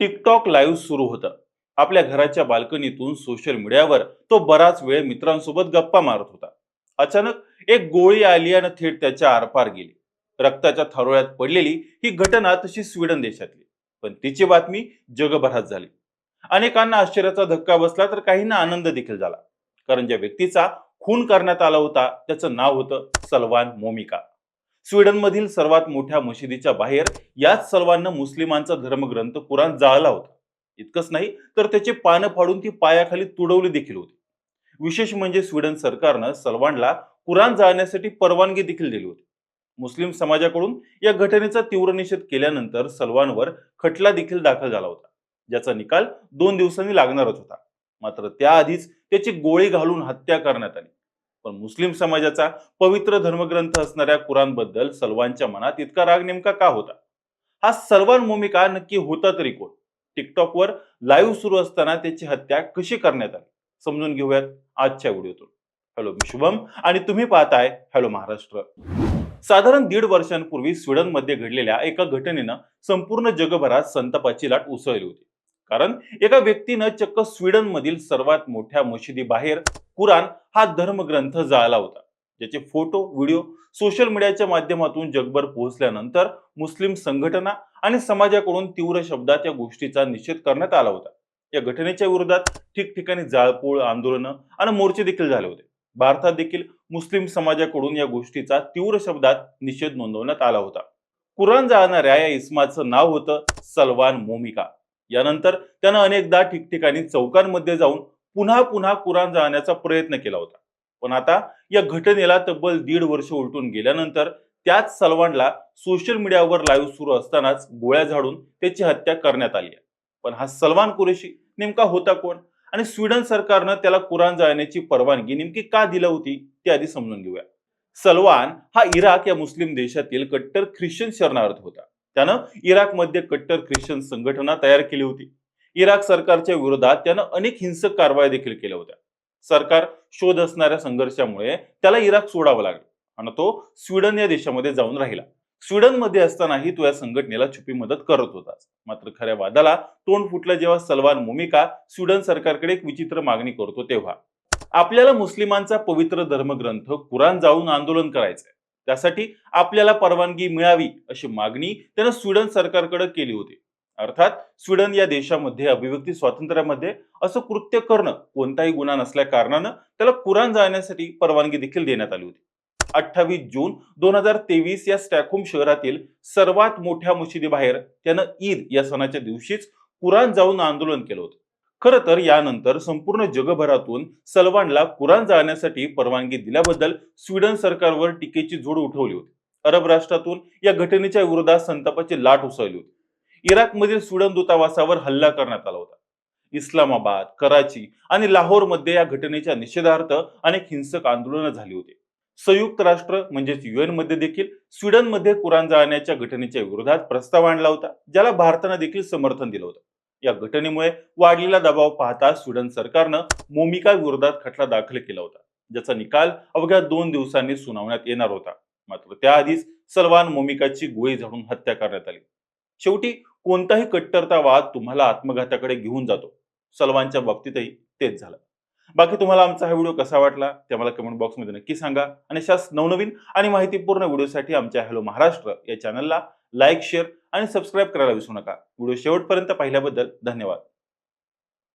TikTok live सुरू होतं. आपल्या घराच्या बाल्कनीतून सोशल मीडियावर तो बराच वेळ मित्रांसोबत गप्पा मारत होता. अचानक एक गोळी आली आणि थेट त्याच्या आरपार गेली. रक्ताच्या थारोळ्यात पडलेली ही घटना तशी स्वीडन देशातली. पण तिची बातमी जगभरात झाली. अनेकांना आश्चर्याचा धक्का बसला तर काहींना आनंद देखील झाला. कारण ज्या व्यक्तीचा खून करण्यात आला होता त्याचं नाव होतं सलवान मोमिका. स्वीडनमधील सर्वात मोठ्या मशिदीच्या बाहेर याच सर्वांना मुस्लिमांचा धर्मग्रंथ कुराण जाळला होता. इतकंच नाही तर त्याचे पानं फाडून ती पायाखाली तुडवली देखील होती. विशेष म्हणजे स्वीडन सरकारनं सलवानला कुराण जाळण्यासाठी परवानगी देखील दिली होती. मुस्लिम समाजाकडून या घटनेचा तीव्र निषेध केल्यानंतर सलवानवर खटला देखील दाखल झाला होता ज्याचा निकाल दोन दिवसांनी लागणारच होता. मात्र त्याआधीच त्याची गोळी घालून हत्या करण्यात आली. पण मुस्लिम समाजाचा पवित्र धर्मग्रंथ असणाऱ्या कुराणबद्दल सलवानच्या मनात इतका राग नेमका का होता? हा सलवान भूमिका नक्की होता तरी कोण? टिकटॉकवर लाईव्ह सुरू असताना त्याची हत्या कशी करण्यात आली? समजून घेऊयात आजच्या व्हिडिओतून. हॅलो मी शुभम आणि तुम्ही पाहताय हॅलो महाराष्ट्र. साधारण दीड वर्षांपूर्वी स्वीडनमध्ये घडलेल्या एका घटनेनं संपूर्ण जगभरात संतापाची लाट उसळली होती. कारण एका व्यक्तीनं चक्क स्वीडनमधील सर्वात मोठ्या मशिदी बाहेर कुराण हा धर्मग्रंथ जाळला होता ज्याचे फोटो व्हिडिओ सोशल मीडियाच्या माध्यमातून जगभर पोहोचल्यानंतर मुस्लिम संघटना आणि समाजाकडून तीव्र शब्दात या गोष्टीचा निषेध करण्यात आला होता. या घटनेच्या विरोधात ठिकठिकाणी जाळपोळ आंदोलनं आणि मोर्चे देखील झाले होते. भारतात देखील मुस्लिम समाजाकडून या गोष्टीचा तीव्र शब्दात निषेध नोंदवण्यात आला होता. कुराण जाळणाऱ्या या इस्माचं नाव होतं सलवान मोमिका. यानंतर त्यानं अनेकदा ठिकठिकाणी चौकांमध्ये जाऊन पुन्हा पुन्हा कुराण जाळण्याचा प्रयत्न केला होता. पण आता या घटनेला तब्बल दीड वर्ष उलटून गेल्यानंतर त्याच सलवानला सोशल मीडियावर लाईव्ह सुरू असतानाच गोळ्या झाडून त्याची हत्या करण्यात आली आहे. पण हा सलमान कुरेशी नेमका होता कोण? आणि स्वीडन सरकारनं त्याला कुराण जाळण्याची परवानगी नेमकी का दिली होती? ते आधी समजून घेऊया. सलवान हा इराक या मुस्लिम देशातील कट्टर ख्रिश्चन शरणार्थ होता. त्यानं इराकमध्ये कट्टर ख्रिश्चन संघटना तयार केली होती. इराक सरकारच्या विरोधात त्यानं अनेक हिंसक कारवाया देखील केल्या होत्या. सरकार शोध असणाऱ्या संघर्षामुळे त्याला इराक सोडावं लागलं आणि तो स्वीडन या देशामध्ये जाऊन राहिला. स्वीडनमध्ये असतानाही तो या संघटनेला छुपी मदत करत होता. मात्र खऱ्या वादाला तोंड फुटलं जेव्हा सलमान मोमिका स्वीडन सरकारकडे एक विचित्र मागणी करतो तेव्हा. आपल्याला मुस्लिमांचा पवित्र धर्मग्रंथ कुराण जाऊन आंदोलन करायचंय. त्यासाठी आपल्याला परवानगी मिळावी अशी मागणी त्यानं स्वीडन सरकारकडे केली होती. अर्थात स्वीडन या देशामध्ये अभिव्यक्ती स्वातंत्र्यामध्ये असं कृत्य करणं कोणताही गुन्हा नसल्या कारणानं त्याला कुराण जाण्यासाठी परवानगी देखील देण्यात आली होती. अठ्ठावीस जून दोन हजार तेवीस या स्टॅकहोम शहरातील सर्वात मोठ्या मशिदीबाहेर त्यानं ईद या सणाच्या दिवशीच कुराण जाऊन आंदोलन केलं होतं. खरं तर यानंतर संपूर्ण जगभरातून सलवानला कुराण जाळण्यासाठी परवानगी दिल्याबद्दल स्वीडन सरकारवर टीकेची जोड उठवली होती. अरब राष्ट्रातून या घटनेच्या विरोधात संतापाची लाट उसळली होती. इराकमधील स्वीडन दूतावासावर हल्ला करण्यात आला होता. इस्लामाबाद कराची आणि लाहोरमध्ये या घटनेच्या निषेधार्थ अनेक हिंसक आंदोलनं झाली होती. संयुक्त राष्ट्र म्हणजेच युएनमध्ये देखील स्वीडनमध्ये कुराण जाळण्याच्या घटनेच्या विरोधात प्रस्ताव आणला होता ज्याला भारतानं देखील समर्थन दिलं होतं. या घटनेमुळे वाढलेला दबाव पाहता स्वीडन सरकारनं मोमिका विरोधात खटला दाखल केला होता ज्याचा निकाल अवघ्या दोन दिवसांनी सुनावण्यात येणार होता. मात्र त्याआधीच सलवान मोमिकाची गोळी झाडून हत्या करण्यात आली. शेवटी कोणताही कट्टरतावाद तुम्हाला आत्मघाताकडे घेऊन जातो. सलवानच्या बाबतीतही तेच झालं. बाकी तुम्हाला आमचा हा व्हिडिओ कसा वाटला ते मला कमेंट बॉक्समध्ये नक्की सांगा. आणि अशाच नवनवीन आणि माहितीपूर्ण व्हिडिओसाठी आमच्या हॅलो महाराष्ट्र या चॅनलला लाईक शेअर आणि सबस्क्राईब करायला विसरू नका. व्हिडिओ शेवटपर्यंत पाहिल्याबद्दल धन्यवाद.